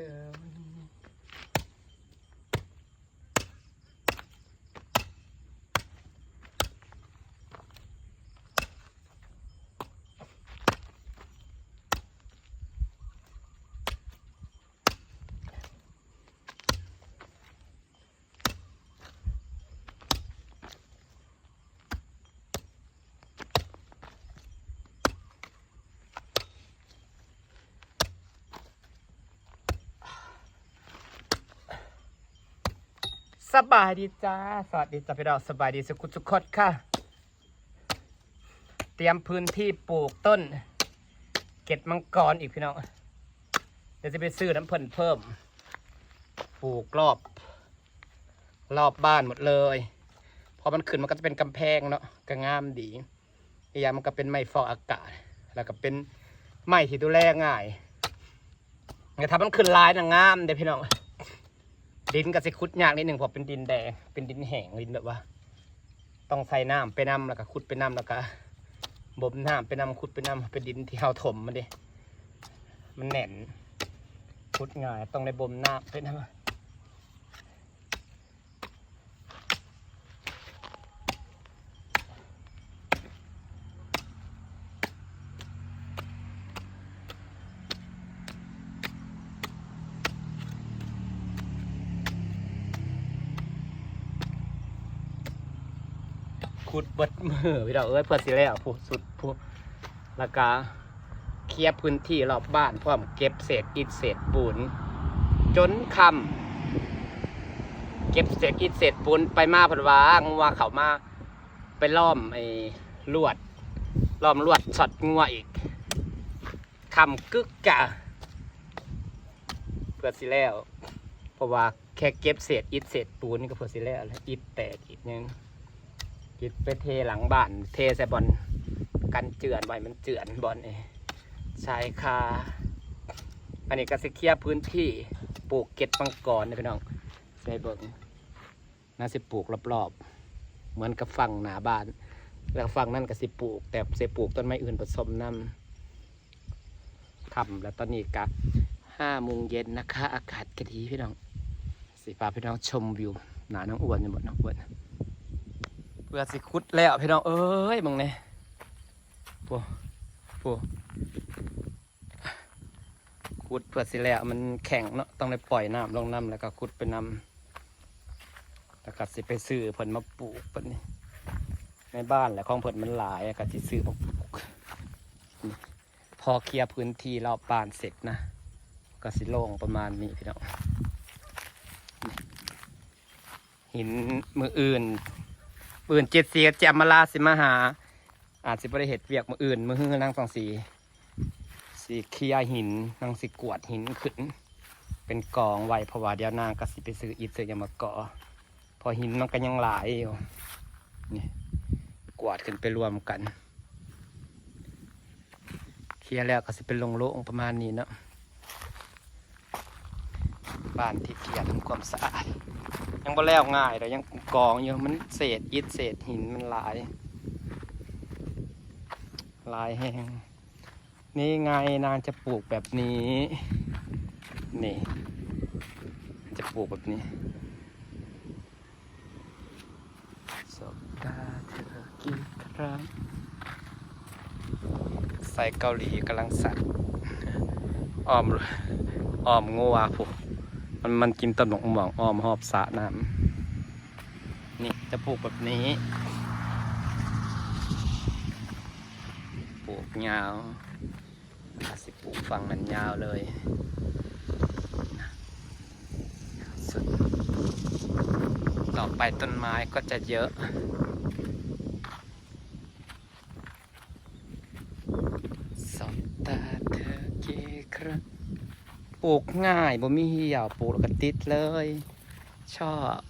ต สบายดีจ้า สวัสดีจ้าพี่ดอกสบายดีสุขุสุขดค่ะ เตรียมพื้นที่ปลูกต้น เก็ดมังกรอีกพี่น้อง เดี๋ยวจะไปซื้อน้ำเพิ่นเพิ่ม ปลูกรอบ รอบบ้านหมดเลย พอมันขึ้นมันก็จะเป็นกำแพงเนาะก็งามดีอีกอย่างมันก็เป็นไม้ฟอกอากาศ แล้วก็เป็นไม้ที่ดูแลง่ายแต่ถ้ามันขึ้นลายน่ะงามเด้อพี่น้อง ดินก็จะขุดยากนิดหนึ่งเพราะเป็นดินแดงเป็นดินแห้งดินแบบว่า ต้องใส่น้ำไปน้ำแล้วก็ขุดไปน้ำแล้วก็บ่มน้ำไปน้ำขุดไปน้ำเป็นดินที่เราถมมันดิมันแน่นขุดง่ายต้องในบ่มน้ำไปน้ำ ขุดเบิดมือพี่เราเอ้ยเพื่อสิแล้วผู้สุดผู้แล้วก็เคลียร์พื้นที่รอบบ้านพร้อมเก็บเศษอิฐเศษปูน จนคำเก็บเศษอิฐเศษปูนไปมาเพนวางัวเขามาไปล้อมไอ้ลวดล้อมลวดช็อตงัวอีกคำกึกกะเพื่อสิแล้ว เพราะว่าแค่เก็บเศษอิฐเศษปูนนี่ก็เพื่อสิแล้วแล้วอิฐแตกอีกนึง อิฐไปเทหลังบ้าน เทใส่บอลกันเจือนไว้มันเจือนบอลเองชายคาอันนี้ก็สิเคลียพื้นที่ปลูกเก็ดมังกรนะพี่น้องใส่เบิงน่าสิปลูกรอบๆ เหมือนกับฝั่งหนาบ้าน แล้วฝั่งนั่นก็สิปลูก แต่สิปลูกต้นไม้อื่นผสมน้ำค่ำแล้วตอนนี้กะห้าโมงเย็นนะคะ อากาศก็ดีพี่น้องสิพาพี่น้องชมวิว หนาน้องอ้วนอยู่หมดน้องอ้วน เพื่อสิคุดแล้วพี่น้องเอ้ยมึงเนี่ยปัวปัวขุดเพื่อสิแล้วมันแข็งเนาะต้องได้ปล่อยน้ำลงน้ำแล้วก็ขุดไปน้ำแล้วก็สิไปซื้อเพิ่นมาปลูกเพิ่นนี่ในบ้านแหละของเพิ่นมันหลายอะก็สิซื้อมาปลูกพอเคลียร์พื้นที่รอบบ้านเสร็จนะก็สิโล่งประมาณนี้พี่น้องหินมืออื่น มืนเจ็ดสีกับแจมมาลาสิมาหา อาจสิบริเหตุเวียกมืออื่นมือฮื้อนังสองสีสีเคลียหินนางสิกวดหินขึ้น เป็นกองไว้เพราะว่าเดียวนางก็สิไปซื้ออิฐซื้อยามาก่อพอหินมันก็ยังหลายอยู่นี่กวาดขึ้นไปรวมกัน เคลียแล้วก็สิเป็นลงโล่งประมาณนี้เนาะบ้านที่เคลียร์ทำความสะอาด ยังบ่แล้วง่ายแต่ยังกองอยู่มันเศษอิฐเศษหินมันหลายหลายแห้งนี่ไงนางจะปลูกแบบนี้ นี่ จะปลูกแบบนี้สบตาเธอกี่ครั้งใส่เกาหลีกำลังสัตว์อ้อมอ้อมงัวผูก มันมันกินต้นหมกหมองอ้อมหอบสระน้ำนี่จะปลูกแบบนี้ ปลูกยาวอาสิปลูกฝั่งนั้นยาวเลยสุดต่อไปต้นไม้ก็จะเยอะ สบตาเธอกี่ครั้ง ปลูกง่ายบ่มีเหี่ยวปลูกแล้วก็ติดเลย ชอบ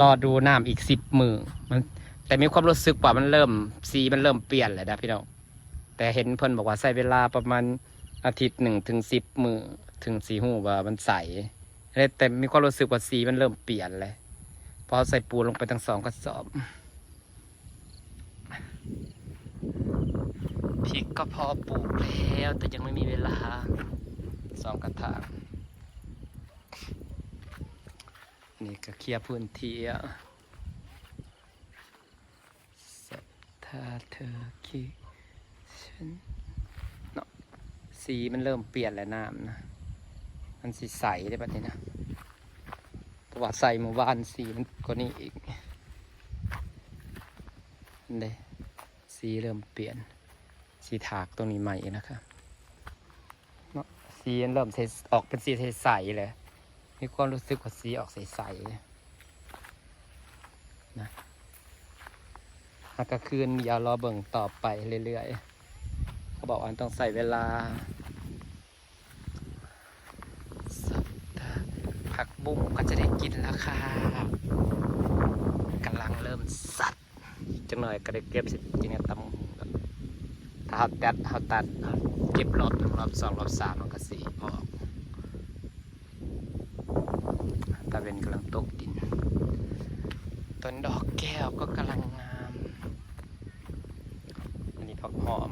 รอดูน้ำอีกสิบมือมัน แต่มีความรู้สึกว่ามันเริ่ม สีมันเริ่มเปลี่ยนแล้วนะพี่น้องแต่เห็นเพิ่นบอกว่าใช้เวลาประมาณอาทิตย์หนึ่งถึงสิบมือถึงสีหูว่ามันใสแต่มีความรู้สึกว่าสีมันเริ่มเปลี่ยนเลยพอใส่ปูลงไปทั้งสองกระสอบ พริกก็พอปลูกแล้ว แต่ยังไม่มีเวลาสองกระถางนี่ก็เคลียร์พื้นที่อะสัทธาเธอคิดฉันเนาะสีมันเริ่มเปลี่ยนแล้วน้ำนะ มันสีใสได้แบบนี้นะเพราะว่าใส่เมื่อวานสีมันกว่านี้อีกนี่เลยสีเริ่มเปลี่ยน สีถากตรงนี้ใหม่นะครับเนาะสีเริ่มออกเป็นสีใสๆเลยมีความรู้สึกว่าสีออกใสๆเลยนะหากกลาคืนอย่ารอเบิ่งต่อไปเรื่อยๆเขาบอกว่าต้องใส่เวลาผักบุ้งก็จะได้กินแล้วค่ะกำลังเริ่มสัตว์จังหน่อยก็ได้เก็บเสร็จจริงๆตำ ถ้าเขาตัดเขาตัดเก็บรอบหนึ่งรอบสองรอบสามมันก็สีออกตาเวนกำลังตกดินต้นดอกแก้วก็กำลังงามอันนี้ผักหอม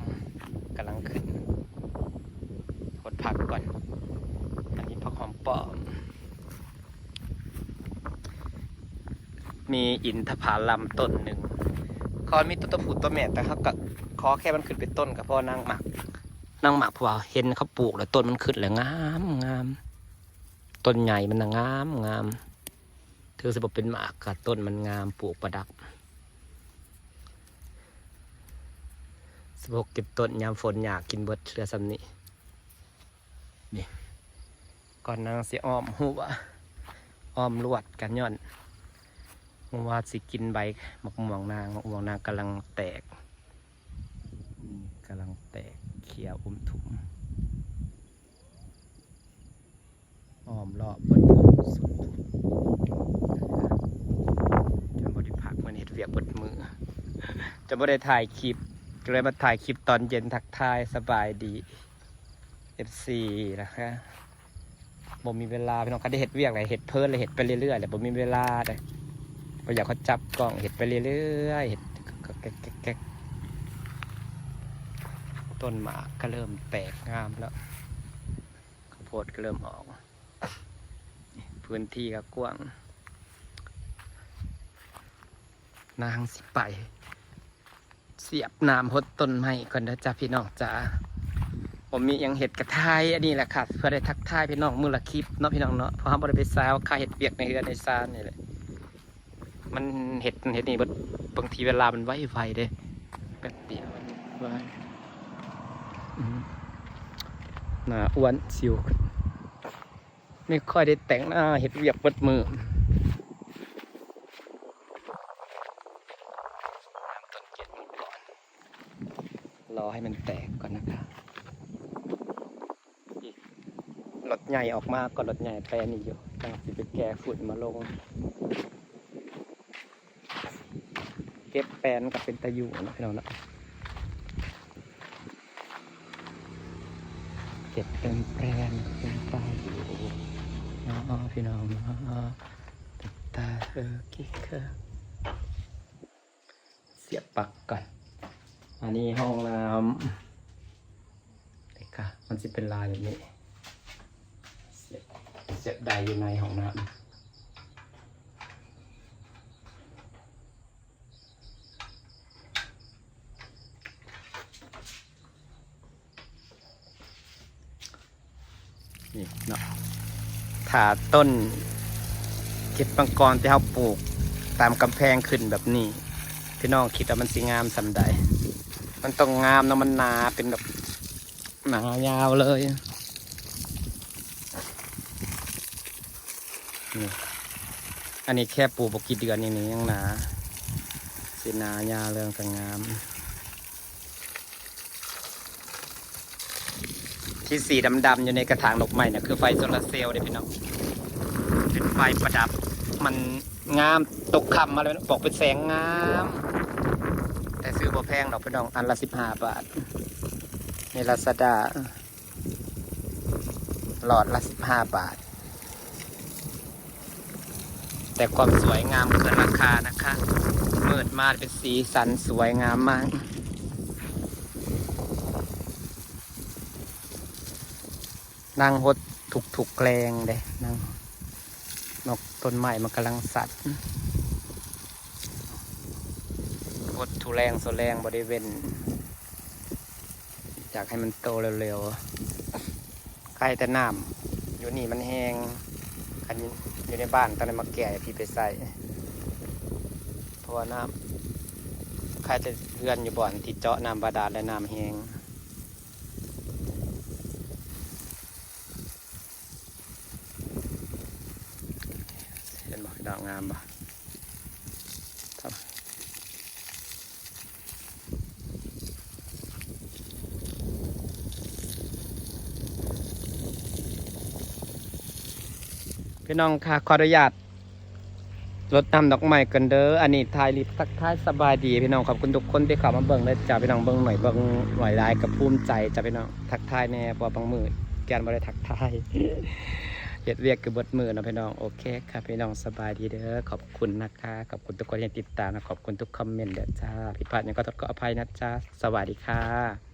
กำลังขึ้นหดผักก่อน อันนี้ผักหอมป้อม มีอินทผลัมต้นหนึ่งคอนมีต้นตะผูต้นแม่แต่เขาก็ อแค่มันขึ้นเป็นต้นกับพ่อนางหมักนางหมักเพวเห็นเขาปลูกแล้วต้นมันขึ้นแล้วงามงามต้นใหญ่มันน่ะงามงามถือสบเป็นหมากกับต้นมันงามปลูกประดับสบกเก็บต้นยามฝนอยากกินเบิดเรือสำนี้นี่ก่อนนางเสิอ้อมหัวอ้อมลวดกันย่อนว่าสิกินใบมะม่วงนางมะม่วงนางกำลังแตก แตกเขียวอมถุมอ้อมรอบบนสุดจนบริพักมันเห็ดเวียกบดมือจะไม่ได้ถ่ายคลิปก็เลยมาถ่ายคลิปตอนเย็นทักทายสบายดี F4 นะคะบ่มีเวลาพี่น้องก็ได้เห็ดเวียกอะไรเห็ดเพิ่นเลยเห็ดไปเรื่อยๆเลยบ่มีเวลาเลยบ่อยากเขาจับกล้องเห็ดไปเรื่อยๆเห็ดแก๊ก ต้นหมากก็เริ่มแตกงามแล้วข้าวโพดก็เริ่มออก พื้นที่ก็กว้าง นางสิไป เสียบน้ำพดต้นไม้ก่อนนะจ๊ะพี่น้องจ๋าผมมียังเห็ดกระทายอันนี้แหละค่ะเพื่อได้ทักทายพี่น้องมือละคลิปเนาะพี่น้องเนาะเพราะเขาบริไปซาวคาเห็ดเปียกในเรือนในซานนี่แหละมันเห็ดเห็ดนี่บางทีเวลามันไวไฟเด้แป๊บเดียวไว้ หน้าอ้วนสิวขึ้นไม่ค่อยได้แต่งหน้าเห็ดเวียกเปิดมือรอให้มันแตกก่อนนะคะรถใหญ่ออกมาก่อนรถใหญ่แปลนี่อยู่จังสิไปแก่ฝุ่นมาลง เก็บแปลนกับเป็นตะยูนะพี่น้องนะ เก็บเป็นแปลนเป็นตาอยู่อ๋อพี่น้องอ๋อตาเออกิ๊กเธอเสียบปลักก่อนอันนี้ห้องน้ำเด็กค่ะ มันจะเป็นลายแบบนี้ เสียบเสียบใดอยู่ในห้องน้ำ นี่เนาะถาต้นเก็บปังกรที่เขาปลูกตามกำแพงขึ้นแบบนี้ พี่น้องคิดว่ามันสิงามสำใดมันต้องงามเนาะมันหนาเป็นแบบหนายาวเลยนี่อันนี้แค่ปลูกบกี่เดือนนี่นี่ยังหนาสิหนายาวเรื่องแต่งาม ที่สีดำๆอยู่ในกระถางดอกไม้เนี่ยคือไฟโซลาร์เซลล์เด้พี่น้องเป็นไฟประดับ มันงามตกคำมาเลยบอกเป็นแสงงาม แต่ซื้อบ่แพงดอกพี่น้องอันละสิบห้าบาท ในลาซาด้าหลอดละสิบห้าบาท แต่ความสวยงามเกินราคานะคะมืดมากเป็นสีสันสวยงามมาก นั่งหดถูกถูกแกลงเด้นั่งนกต้นไม้มันกำลังสัตว์หดทุแรงโซแรงบริเวณอยากให้มันโตเร็วๆใครแต่น้ำอยู่นี่มันแห้งอันนี้อยู่ในบ้านตอนนี้มาแก่พี่ไปใส่เพราะว่าน้ำใครจะเลื่อนอยู่บ่อนที่เจาะน้ำบาดาลและน้ำแห้ง เห็นบ่ดองามบ่ครับพี่น้องค่ะขออนุญาตรดน้ำดอกไม้กันเด้อ อันนี้ทายลิปทักทายสบายดีพี่น้องขอบคุณทุกคนที่เข้ามาเบิ่งเลยจ้าพี่น้องเบิ่งหน่อยเบิ่งหน่อยไลายกับภูมิใจจ้าพี่น้องทักทายแน่พอบางมือแกนบ่ได้ทักทาย เฮ็ดเวียกคือเบิดมือนะพี่น้องโอเคครับพี่น้องสบายดีเด้อขอบคุณนะคะขอบคุณทุกคนที่ติดตามนะขอบคุณทุกคอมเมนต์เด้อจ้าผิดพลาดยังก็ต้องขออภัยนะจ้าสวัสดีค่ะ